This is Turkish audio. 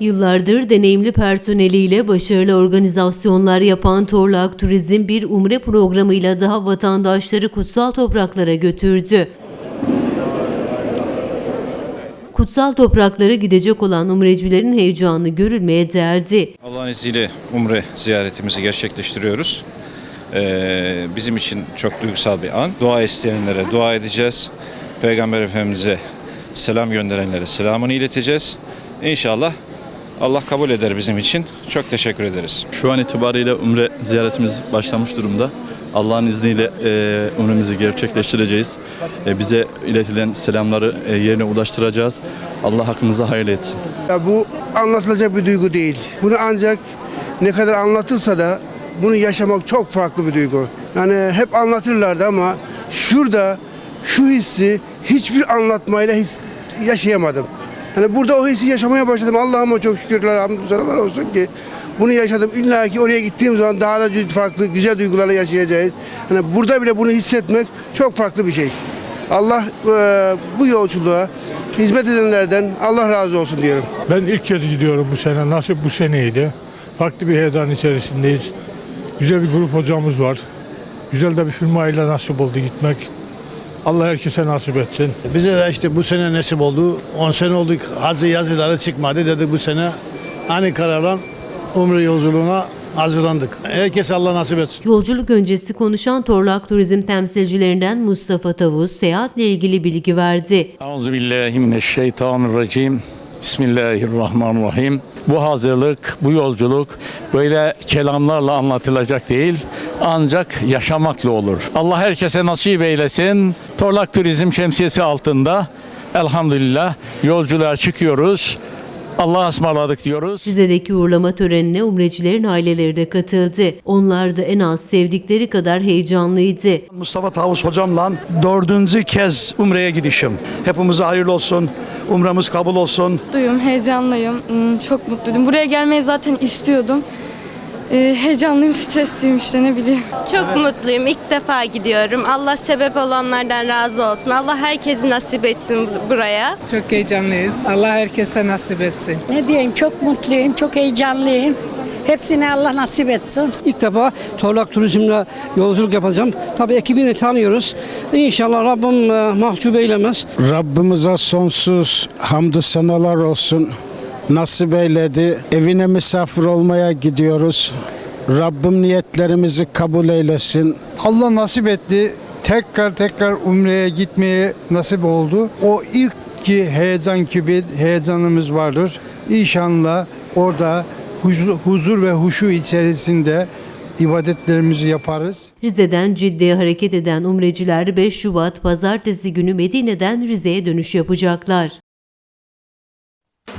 Yıllardır deneyimli personeliyle başarılı organizasyonlar yapan Torlak Turizm bir umre programıyla daha vatandaşları kutsal topraklara götürdü. Kutsal topraklara gidecek olan umrecilerin heyecanı görülmeye değerdi. Allah'ın izniyle Umre ziyaretimizi gerçekleştiriyoruz. Ee, bizim için çok duygusal bir an. Dua isteyenlere dua edeceğiz. Peygamber Efendimiz'e selam gönderenlere selamını ileteceğiz. İnşallah Allah kabul eder bizim için. Çok teşekkür ederiz. Şu an itibariyle Umre ziyaretimiz başlamış durumda. Allah'ın izniyle e, umremizi gerçekleştireceğiz. E, bize iletilen selamları e, yerine ulaştıracağız. Allah hakkımıza hayırlı etsin. Ya bu anlatılacak bir duygu değil. Bunu ancak ne kadar anlatılsa da bunu yaşamak çok farklı bir duygu. Yani hep anlatırlardı ama şurada şu hissi hiçbir anlatmayla his, yaşayamadım. Hani burada o hissi yaşamaya başladım. Allah'ıma çok şükürler, hamdü senalar olsun ki bunu yaşadım. İlla ki oraya gittiğim zaman daha da farklı, güzel duygularla yaşayacağız. Hani burada bile bunu hissetmek çok farklı bir şey. Allah e, bu yolculuğa hizmet edenlerden Allah razı olsun diyorum. Ben ilk kez gidiyorum bu sene. Nasip bu seneydi. Farklı bir heyecan içerisindeyiz. Güzel bir grup hocamız var. Güzel de bir firmayla nasip oldu gitmek. Allah herkese nasip etsin. Bize de işte bu sene nasip oldu. 10 sene olduk hazı yazıları çıkmadı dedik bu sene ani kararla umre yolculuğuna hazırlandık. Herkese Allah nasip etsin. Yolculuk öncesi konuşan Torlak Turizm temsilcilerinden Mustafa Tavus seyahatle ilgili bilgi verdi. Euzubillahimineşşeytanirracim. Bismillahirrahmanirrahim. Bu hazırlık, bu yolculuk böyle kelamlarla anlatılacak değil, ancak yaşamakla olur. Allah herkese nasip eylesin. Torlak Turizm şemsiyesi altında elhamdülillah yolculuğa çıkıyoruz. Allah'a ısmarladık diyoruz. Rize'deki uğurlama törenine umrecilerin aileleri de katıldı. Onlar da en az sevdikleri kadar heyecanlıydı. Mustafa Tavus hocamla dördüncü kez Umre'ye gidişim. Hepimize hayırlı olsun. Umremiz kabul olsun. Mutluyum, heyecanlıyım. Hmm, Çok mutluydum. Buraya gelmeyi zaten istiyordum. Ee, heyecanlıyım, stresliyim işte ne bileyim. Çok mutluyum. İlk defa gidiyorum. Allah sebep olanlardan razı olsun. Allah herkesi nasip etsin bu- buraya. Çok heyecanlıyız. Allah herkese nasip etsin. Ne diyeyim çok mutluyum, çok heyecanlıyım. Hepsine Allah nasip etsin. İlk defa Torlak Turizm'le yolculuk yapacağım. Tabii ekibini tanıyoruz. İnşallah Rabbim e, mahcup eylemez. Rabbimize sonsuz hamdü senalar olsun. Nasip eyledi. Evine misafir olmaya gidiyoruz. Rabbim niyetlerimizi kabul eylesin. Allah nasip etti. Tekrar tekrar Umre'ye gitmeye nasip oldu. O ilk ki heyecan gibi heyecanımız vardır. İnşallah orada huzur, ve huşu içerisinde ibadetlerimizi yaparız. Rize'den Ciddi'ye hareket eden umreciler 5 Şubat pazartesi günü Medine'den Rize'ye dönüş yapacaklar.